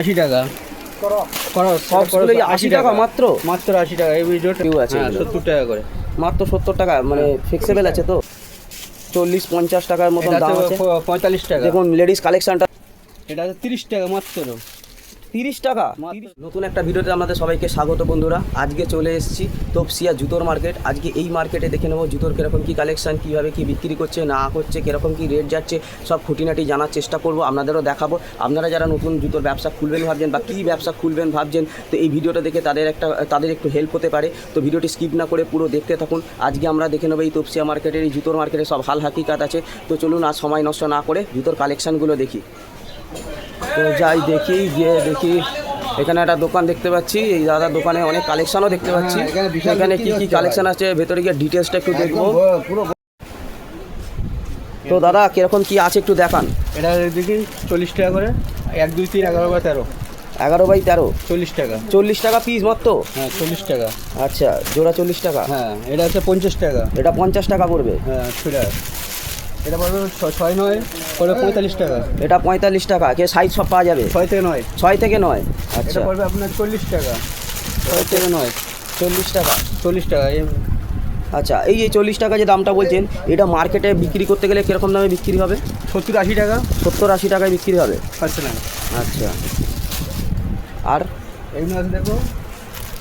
আশি টাকা। করো। সবগুলোই 80 টাকা মাত্র? মাত্র আশি টাকা এই ভিডিও আছে হ্যাঁ সত্তর টাকা করে। মাত্র সত্তর টাকা মানে ফিক্সেবল আছে তো? চল্লিশ পঞ্চাশ টাকার মতন দাম আছে। পঁয়তাল্লিশ টাকা। দেখুন লেডিস কালেকশনটা এটা আছে তিরিশ টাকা মাত্র। তিরিশ টাকা। নতুন একটা ভিডিওতে আমাদের সবাইকে স্বাগত বন্ধুরা। আজকে চলে এসেছি তপসিয়া জুতোর মার্কেট। আজকে এই মার্কেটে দেখে নেব জুতোর কীরকম কী কালেকশন কীভাবে কী বিক্রি করছে, না করছে কীরকম কী রেট যাচ্ছে, সব খুঁটিনাটি জানার চেষ্টা করব, আপনাদেরও দেখাবো। আপনারা যারা নতুন জুতোর ব্যবসা খুলবেন ভাবছেন বা কী ব্যবসা খুলবেন ভাবছেন, তো এই ভিডিওটা দেখে তাদের একটা, তাদের একটু হেল্প হতে পারে। তো ভিডিওটি স্কিপ না করে পুরো দেখতে থাকুন। আজকে আমরা দেখে নেব এই তপসিয়া মার্কেটের, এই জুতোর মার্কেটে সব হাল হাকিকাত আছে। তো চলুন আর সময় নষ্ট না করে জুতোর কালেকশানগুলো দেখি। তো যাই দেখি গিয়ে দেখি। এখানে একটা দোকান দেখতে পাচ্ছি। এই দাদার দোকানে অনেক কালেকশনও দেখতে পাচ্ছি। হ্যাঁ, এখানে কি কি কালেকশন আছে ভেতরে গিয়ে ডিটেলসটা একটু দেখব। তো দাদা কীরকম কি আছে একটু দেখান। এটা দেখি চল্লিশ টাকা করে। এক দুই তিন এগারো বা তেরো। এগারো বাই তেরো? চল্লিশ টাকা। চল্লিশ টাকা পিস মাত্র? হ্যাঁ চল্লিশ টাকা। আচ্ছা জোড়া চল্লিশ টাকা? হ্যাঁ এটা আছে পঞ্চাশ টাকা। এটা পঞ্চাশ টাকা পড়বে? হ্যাঁ এটা পড়বে ছয় নয় পড়বে পঁয়তাল্লিশ টাকা। এটা পঁয়তাল্লিশ টাকা কে সাইজ সব পাওয়া যাবে? ছয় থেকে নয়। ছয় থেকে নয়? আচ্ছা। পড়বে আপনার চল্লিশ টাকা। ছয় থেকে নয় চল্লিশ টাকা। চল্লিশ টাকা এই আচ্ছা এই যে চল্লিশ টাকা যে দামটা বলছেন এটা মার্কেটে বিক্রি করতে গেলে কীরকম দামে বিক্রি হবে? সত্তর আশি টাকা। সত্তর আশি টাকায় বিক্রি হবে? না। আচ্ছা। আর? এগুলো আছে দেখো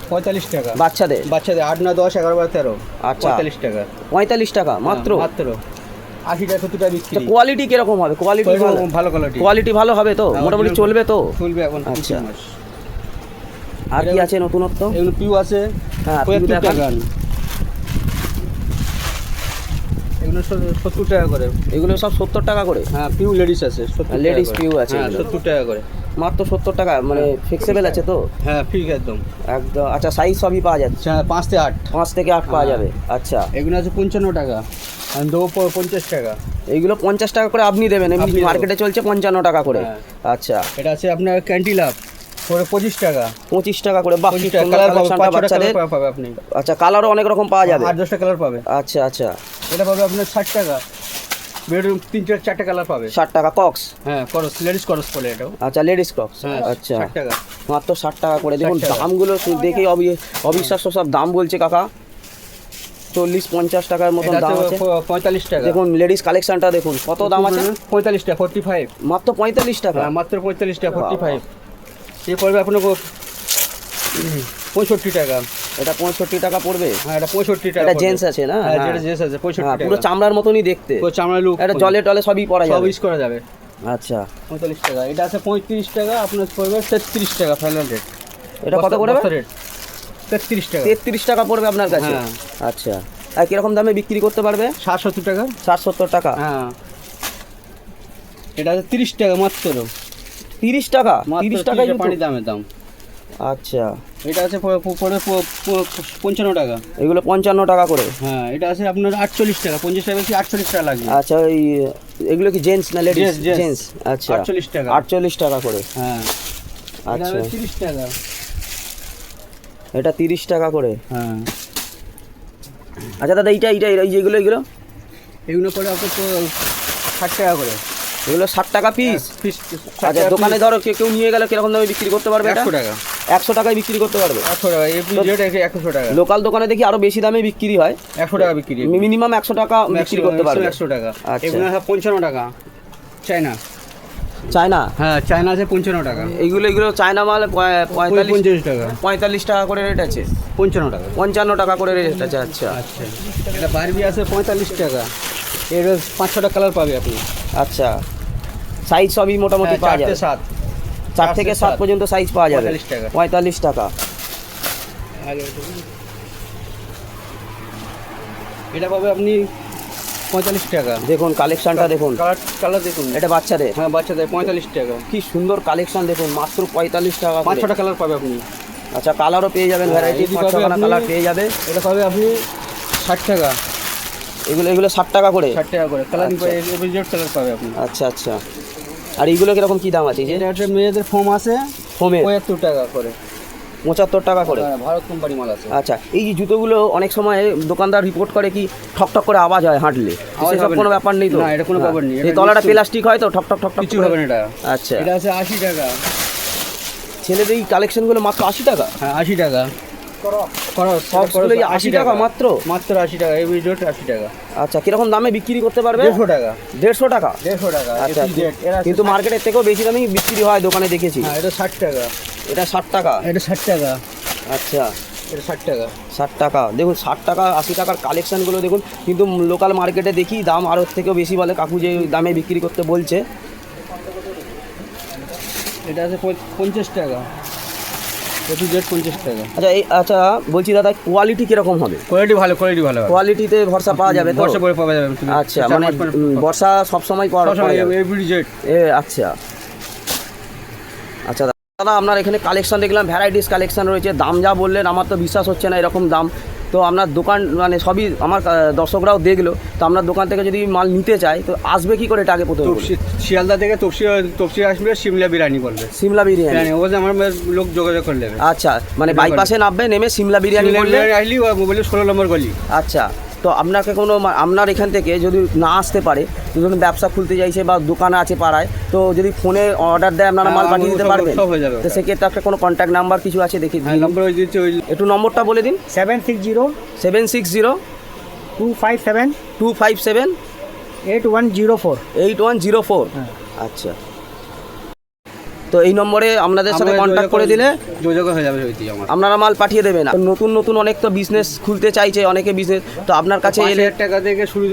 পঁয়তাল্লিশ টাকা। বাচ্চাদের? বাচ্চাদের আট না দশ এগারো বা তেরো। আচ্ছা। পঁয়তাল্লিশ টাকা। পঁয়তাল্লিশ টাকা মাত্র? হ্যাঁ, মাত্র। আশি টাকা সত্তর টাকা বিক্রি কোয়ালিটি কীরকম হবে? কোয়ালিটি ভালো। ভালো কোয়ালিটি কোয়ালিটি ভালো হবে তো? হ্যাঁ, মোটামুটি চলবে তো? চলবে এখন আচ্ছা। আর কি আছে নতুনত্ব? এগুলো পিউ আছে হ্যাঁ, পিউ দেখান। এগুলো সত্তর টাকা করে। এগুলো সব সত্তর টাকা করে? হ্যাঁ পিউ লেডিস আছে করে। পিউ আছে হ্যাঁ সত্তর টাকা করে। মাত্র সত্তর টাকা মানে ফিক্সেবল আছে তো? হ্যাঁ ঠিক একদম। একদম। আচ্ছা সাইজ সবই পাওয়া যাচ্ছে? আচ্ছা পাঁচ থেকে আট। পাঁচ থেকে আট পাওয়া হ্যাঁ। যাবে। আচ্ছা। এগুলো আছে পঞ্চান্ন টাকা। দেবো পঞ্চাশ টাকা। এইগুলো পঞ্চাশ টাকা করে আপনি দেবেন এমনি মার্কেটে চলছে পঞ্চান্ন টাকা করে। হ্যাঁ। আচ্ছা। এটা আছে আপনার ক্যান্টিলাপ পরে পঁচিশ টাকা। পঁচিশ টাকা করে। বাহ কি পঁচিশ টাকা সুন্দর কালার পাবে collectionটা পাঁচ ছটা বাচ্চাদের। আপনি। আচ্ছা কালারও অনেক রকম পাওয়া যাবে। আট দশটা কালার পাবে। আচ্ছা আচ্ছা। এটা পাবে আপনার ষাট টাকা। বেডরুম তিন চার চারটে কালার পাবে। ষাট টাকা কক্স। হ্যাঁ করস লেডিস করস বলে এটাও আচ্ছা লেডিস ক্রক্স হ্যাঁ আচ্ছা। ষাট টাকা। মাত্র ষাট টাকা করে। দেখুন দামগুলো দেখেই অবিশ্বাস্য সব দাম বলছে কাকা। চল্লিশ পঞ্চাশ টাকার মতন দাম আছে। পঁয়তাল্লিশ টাকা। দেখুন লেডিস কালেকশনটা দেখুন কত দাম আছে? পঁয়তাল্লিশ টাকা ফোর্টি ফাইভ মাত্র পঁয়তাল্লিশ টাকা। হ্যাঁ মাত্র পঁয়তাল্লিশ টাকা ফোর্টি ফাইভ এ পড়বে আপনার পঁয়ষট্টি টাকা। এটা পঁয়ষট্টি টাকা পড়বে? হ্যাঁ এটা পঁয়ষট্টি টাকা এটা জেন্টস আছে না? হ্যাঁ হ্যাঁ। যেটা জেন্টস আছে পঁয়ষট্টি হ্যাঁ, টাকা। পুরো চামড়ার মতনই দেখতে। পুরো চামড়া লুক এটা জলে টলে সবই পরা সব যাবে। ইউজ করা যাবে। আচ্ছা। পঁয়তাল্লিশ টাকা। এটা আছে পঁয়ত্রিশ টাকা আপনার পড়বে তেত্রিশ টাকা ফাইনাল রেট এটা কত করে রেট তেত্রিশ টাকা। তেত্রিশ টাকা পড়বে আপনার কাছে? হ্যাঁ। আচ্ছা। আর কীরকম দামে বিক্রি করতে পারবে? ষাট সত্তর টাকা। ষাট সত্তর টাকা? হ্যাঁ। এটা আছে তিরিশ টাকা মাত্র। তিরিশ টাকা? তিরিশ 30 টাকায় টাকা পানি দামের দাম। আচ্ছা। এটা আছে পড়বে পঞ্চান্ন টাকা। এগুলো পঞ্চান্ন টাকা করে? হ্যাঁ এটা আছে আপনার আটচল্লিশ টাকা। পঞ্চাশ টাকা বেশি আটচল্লিশ টাকা লাগবে। আচ্ছা ওই এগুলো কি জেন্টস না লেডিস। জেন্টস আচ্ছা। আটচল্লিশ টাকা। আটচল্লিশ টাকা করে। হ্যাঁ। আচ্ছা। তিরিশ টাকা। এটা তিরিশ টাকা করে। হ্যাঁ। আচ্ছা দাদা এইটা এইটা এই যেগুলো এগুলো এগুলো পরে আপনার তো ষাট টাকা করে। এগুলো ষাট টাকা পিস পিস আচ্ছা দোকানে ধরো কেউ কেউ নিয়ে গেলে কীরকম দামে বিক্রি করতে পারবে একশো টাকা। একশো টাকায় বিক্রি করতে পারবে। একশো টাকা একশো টাকা। লোকাল দোকানে দেখি আরও বেশি দামে বিক্রি হয়। একশো টাকা বিক্রি। মিনিমাম একশো টাকা বিক্রি করতে পারবে। একশো টাকা। আচ্ছা। এগুলো পঞ্চান্ন টাকা। চায়না। চায়না? হ্যাঁ চায়না আছে পঞ্চান্ন টাকা। এইগুলো এগুলো চায়না মাল পঁয়- পঁয়তাল্লিশ টাকা। পঁয়তাল্লিশ টাকা করে রেট আছে। পঞ্চান্ন টাকা। পঞ্চান্ন টাকা করে রেট আছে আচ্ছা। আচ্ছা। এটা বারবি আছে পঁয়তাল্লিশ টাকা। এর পাঁচ ছটা কালার পাবে আপনি। আচ্ছা। সাইজ সবই মোটামুটি হ্যাঁ, পাওয়া যাবে। সাত। চার থেকে সাত পর্যন্ত সাইজ পাওয়া যাবে। 45 টাকা। পঁয়তাল্লিশ টাকা। এটা পাবে আপনি পঁয়তাল্লিশ টাকা। দেখুন কালেকশনটা দেখুন। কালার কালার দেখুন। এটা বাচ্চাদের। হ্যাঁ বাচ্চাদের পঁয়তাল্লিশ টাকা। কি সুন্দর কালেকশন দেখুন মাত্র পঁয়তাল্লিশ টাকা পাঁচ ছটা কালার পাবে আপনি। আচ্ছা কালারও পেয়ে যাবেন ভ্যারাইটি এদি পাঁচ পাবে ছখানা আপনি- কালার পেয়ে যাবে। এটা পাবে আপনি ষাট টাকা। এগুলো এগুলো ষাট টাকা করে? ষাট টাকা করে। কালার আচ্ছা। কালার পাবে আপনি। আচ্ছা আচ্ছা। আর এইগুলো কীরকম কি দাম আছে? যে এটা মেয়েদের ফোম আছে ফোমে পঁয়াত্তর টাকা করে। পঁচাত্তর টাকা করে। হ্যাঁ, ভারত কোম্পানি মাল আছে। আচ্ছা এই যে জুতোগুলো অনেক সময় দোকানদার রিপোর্ট করে কি ঠক ঠক করে আওয়াজ হয় হাঁটলে। সেসব কোনো ব্যাপার নেই তো? না, এটা কোনো হ্যাঁ। ব্যাপার নেই। এই তলাটা প্লাস্টিক হয় তো? ঠক ঠক ঠক কিছু হবে না এটা। আচ্ছা। এটা আছে আশি টাকা। ছেলেদের এই কালেকশনগুলো মাত্র আশি টাকা? হ্যাঁ আশি টাকা। 80 টাকা মাত্র? মাত্র আশি টাকা এই ভিডিওটা আশি টাকা। আচ্ছা কীরকম দামে বিক্রি করতে পারবে? দেড়শো টাকা। দেড়শো টাকা? দেড়শো টাকা আচ্ছা কিন্তু মার্কেটের থেকেও বেশি দামে বিক্রি হয় দোকানে দেখেছি। হ্যাঁ এটা ষাট টাকা। এটা ষাট টাকা? এটা ষাট টাকা। আচ্ছা। এটা ষাট টাকা। ষাট টাকা। দেখুন ষাট টাকা আশি টাকার কালেকশানগুলো দেখুন কিন্তু লোকাল মার্কেটে দেখি দাম আরও থেকেও বেশি বলে কাকু যে দামে বিক্রি করতে বলছে। এটা আছে পঞ্চাশ টাকা। জেড পঞ্চাশ টাকা। আচ্ছা এই আচ্ছা বলছি দাদা কোয়ালিটি কীরকম হবে? কোয়ালিটি ভালো কোয়ালিটি ভালো কোয়ালিটিতে ভরসা পাওয়া যাবে বর্ষা পাওয়া যাবে। আচ্ছা মানে বর্ষা সবসময় পাওয়া যাবে। এভরি জেড এ আচ্ছা। আচ্ছা দাদা আপনার এখানে কালেকশন দেখলাম ভ্যারাইটিস কালেকশন রয়েছে। দাম যা বললেন আমার তো বিশ্বাস হচ্ছে না এরকম দাম। তো আপনার দোকান মানে সবই আমার দর্শকরাও দেখল। তো আপনার দোকান থেকে যদি মাল নিতে চায় তো আসবে কি করে আগে প্রথমে শিয়ালদা থেকে তপসি তপসি আসবে সিমলা বিরিয়ানি বলবে সিমলা বিরিয়ানি। ওখানে আমার লোক যোগাযোগ করে নেবে। আচ্ছা মানে বাইপাসে নামবে নেমে সিমলা বিরিয়ানি বিরিয়ানি আসলি ষোলো নম্বর গলি। আচ্ছা তো আপনাকে কোনো মা- আপনার এখান থেকে যদি না আসতে পারে ধরুন ব্যবসা খুলতে চাইছে বা দোকান আছে পাড়ায় তো যদি ফোনে অর্ডার দেয় আপনারা মাল হ্যাঁ, পাঠিয়ে দিতে পারবেন? সব হয়ে যাবে তো সেক্ষেত্রে আপনার কোনো কন্ট্যাক্ট নাম্বার কিছু আছে দেখি হ্যাঁ একটু নম্বরটা বলে দিন। Seven six zero seven six zero two five seven two five seven eight one zero four. Eight one zero four. হ্যাঁ। আচ্ছা। তো এই নম্বরে আপনাদের সাথে কন্ট্যাক্ট করে দিলে যোগাযোগ হয়ে যাবে আপনারা মাল পাঠিয়ে দেবেন। নতুন নতুন অনেক তো বিজনেস খুলতে চাইছে অনেকে বিজনেস তো আপনার কাছে এলে টাকা থেকে শুরু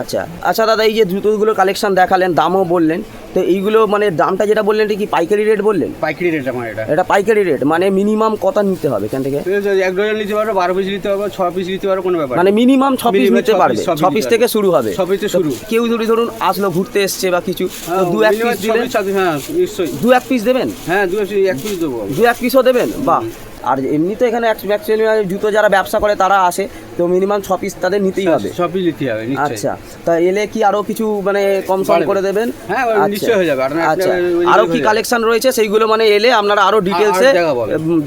আচ্ছা। আচ্ছা দাদা এই যে জুতোগুলো কালেকশন দেখালেন দামও বললেন তো এইগুলো মানে দামটা যেটা বললেন এটা কি পাইকারি রেট বললেন? পাইকারি রেট আমার এটা। এটা পাইকারি রেট মানে মিনিমাম কত নিতে হবে এখান থেকে? এক ডজন নিতে পারো বারো পিস নিতে পারো ছ পিস নিতে পারো কোনো ব্যাপার মানে মিনিমাম ছ পিস নিতে পারবে ছ পিস থেকে শুরু হবে। ছ পিস থেকে শুরু। কেউ যদি ধরুন আসলো ঘুরতে এসছে বা কিছু তো হ্যাঁ, দু এক পিস ছ piece, হ্যাঁ নিশ্চয়ই। দু এক পিস দেবেন? হ্যাঁ দু এক পিস দেবো। দু এক পিসও দেবেন? বাহ। আর এমনি তো এখানে অ্যাকচুয়ালি জুতো যারা ব্যবসা করে তারা আসে তো মিনিমাম ছ পিস তাদের নিতেই হবে। সব পিস নিতে হবে আচ্ছা। তা এলে কি আরও কিছু মানে কম সম করে দেবেন? হ্যাঁ, আচ্ছা। নিশ্চয়ই হয়ে যাবে। আচ্ছা। একটা ওই আরও কি কালেকশন রয়েছে? সেইগুলো মানে এলে আপনারা আরও ডিটেলসে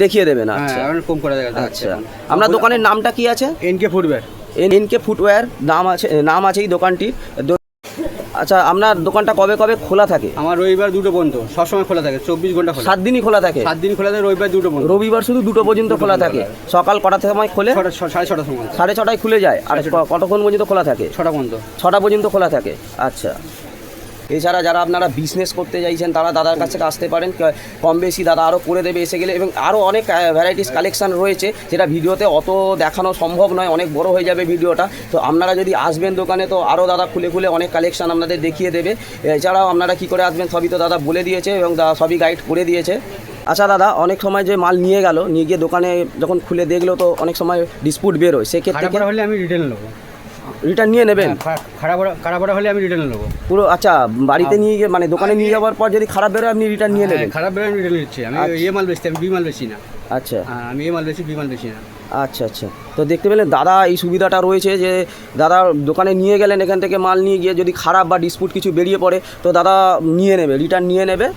দেখিয়ে দেবেন। হ্যাঁ আচ্ছা। কম করে আচ্ছা। আপনার দোকানের নামটা কি আছে? এনকে ফুটবের এনকে ফুটওয়্যার নাম আছে নাম আছে এই দোকানটির। আচ্ছা আপনার দোকানটা কবে কবে খোলা থাকে? আমার রবিবার দুটো বন্ধ সবসময় খোলা থাকে চব্বিশ ঘণ্টা খোলা। সাত দিনই খোলা থাকে? সাত দিন খোলা থাকে রবিবার দুটো বন্ধ রবিবার শুধু দুটো পর্যন্ত খোলা থাকে? সকাল কটা থেকে সময় খোলে? সাড়ে ছটার সময়। সাড়ে ছটায় খুলে যায়। আর কতক্ষণ পর্যন্ত খোলা থাকে? ছটা পর্যন্ত। ছটা পর্যন্ত খোলা থাকে। আচ্ছা। এছাড়া যারা আপনারা বিজনেস করতে চাইছেন তারা দাদার কাছে আসতে পারেন। কম বেশি দাদা আরও করে দেবে এসে গেলে এবং আরও অনেক ভ্যারাইটিস কালেকশন রয়েছে যেটা ভিডিওতে অত দেখানো সম্ভব নয় অনেক বড় হয়ে যাবে ভিডিওটা। তো আপনারা যদি আসবেন দোকানে তো আরও দাদা খুলে খুলে অনেক কালেকশান আপনাদের দেখিয়ে দেবে। এছাড়াও আপনারা কী করে আসবেন সবই তো দাদা বলে দিয়েছে এবং দাদা সবই গাইড করে দিয়েছে। আচ্ছা দাদা অনেক সময় যে মাল নিয়ে গেল নিয়ে গিয়ে দোকানে যখন খুলে দেখল তো অনেক সময় ডিসপুট বেরোয়। সেক্ষেত্রে হলে আমি রিটার্ন নেব। রিটার্ন নিয়ে নেবেন? হ্যাঁ, খারাপ খারাপ হলে আমি রিটার্ন নেব। পুরো আচ্ছা বাড়িতে নিয়ে গিয়ে মানে দোকানে নিয়ে যাওয়ার পর যদি খারাপ বেরোয় আপনি রিটার্ন নিয়ে হ্যাঁ, নেবেন? খারাপ বেরোয় আমি রিটার্ন নিচ্ছি। আমি আচ্ছা। এ মাল বেচছি আমি বি মাল বেশি না। আচ্ছা। আমি এ মাল বেশি বি মাল বেশি না। আচ্ছা আচ্ছা। তো দেখতে পেলেন দাদা এই সুবিধাটা রয়েছে যে দাদা দোকানে নিয়ে গেলেন এখান থেকে মাল নিয়ে গিয়ে যদি খারাপ বা ডিসপুট কিছু বেরিয়ে পড়ে তো দাদা নিয়ে নেবে রিটার্ন নিয়ে নেবে।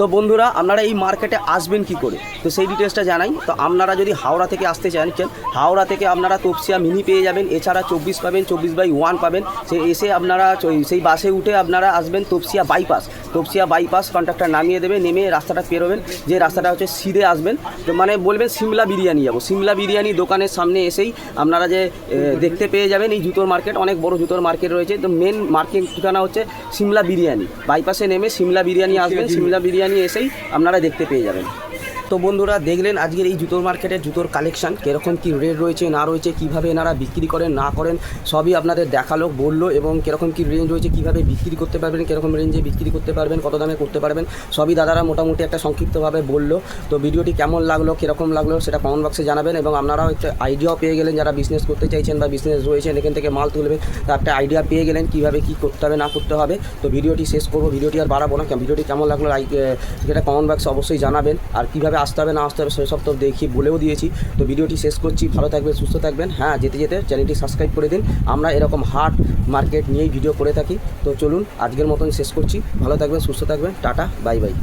তো বন্ধুরা, আপনারা এই মার্কেটে আসবেন কি করে? তো সেই ডিটেলসটা জানাই। তো আপনারা যদি হাওড়া থেকে আসতে চান হাওড়া থেকে আপনারা তপসিয়া মিনি পেয়ে যাবেন। এছাড়া চব্বিশ পাবেন, চব্বিশ বাই ওয়ান পাবেন। সে এসে আপনারা সেই বাসে উঠে আপনারা আসবেন Topsia bypass Topsia bypass contractor নামিয়ে দেবে নেমে রাস্তাটা পেরোবেন। যে রাস্তাটা হচ্ছে সিধে আসবেন। তো মানে বলবেন সিমলা বিরিয়ানি যাব। সিমলা বিরিয়ানি দোকানের সামনে এসেই আপনারা যে দেখতে পেয়ে যাবেন এই জুতোর মার্কেট অনেক বড় জুতোর মার্কেট রয়েছে। তো মেন মার্কেট ঠিকানা হচ্ছে সিমলা বিরিয়ানি। বাইপাসে নেমে সিমলা বিরিয়ানি আসবেন সিমলা বিরিয়ানি এসেই আপনারা দেখতে পেয়ে যাবেন। তো বন্ধুরা দেখলেন আজকের এই জুতোর মার্কেটের জুতোর কালেকশান কীরকম কী রেট রয়েছে, না রয়েছে, কীভাবে এনারা বিক্রি করেন, না করেন, সবই আপনাদের দেখাল, বলল এবং কীরকম কী রেঞ্জ রয়েছে, কীভাবে বিক্রি করতে পারবেন, কীরকম রেঞ্জে বিক্রি করতে পারবেন, কত দামে করতে পারবেন, সবই দাদারা মোটামুটি একটা সংক্ষিপ্তভাবে বলল। তো ভিডিওটি কেমন লাগল, কীরকম লাগল, সেটা কমেন্ট বক্সে জানাবেন এবং আপনারাও একটা আইডিয়াও পেয়ে গেলেন, যারা বিজনেস করতে চাইছেন বা বিজনেস রয়েছেন, এখান থেকে মাল তুলবেন, তা একটা আইডিয়া পেয়ে গেলেন, কীভাবে কী করতে হবে, না করতে হবে। তো ভিডিওটি শেষ করব, ভিডিওটি আর বাড়াবো না ভিডিওটি কেমন লাগল সেটা কমেন্ট বক্সে অবশ্যই জানাবেন, আর কীভাবে আসতে হবে, না আসতে হবে সেসব তো দেখি, বলেও দিয়েছি। তো ভিডিওটি শেষ করছি, ভালো থাকবেন, সুস্থ থাকবেন। হ্যাঁ যেতে যেতে চ্যানেলটি সাবস্ক্রাইব করে দিন। আমরা এরকম হার্ট মার্কেট নিয়েই ভিডিও করে থাকি। তো চলুন, আজকের মতন শেষ করছি। ভালো থাকবেন, সুস্থ থাকবেন। Tata, bye bye.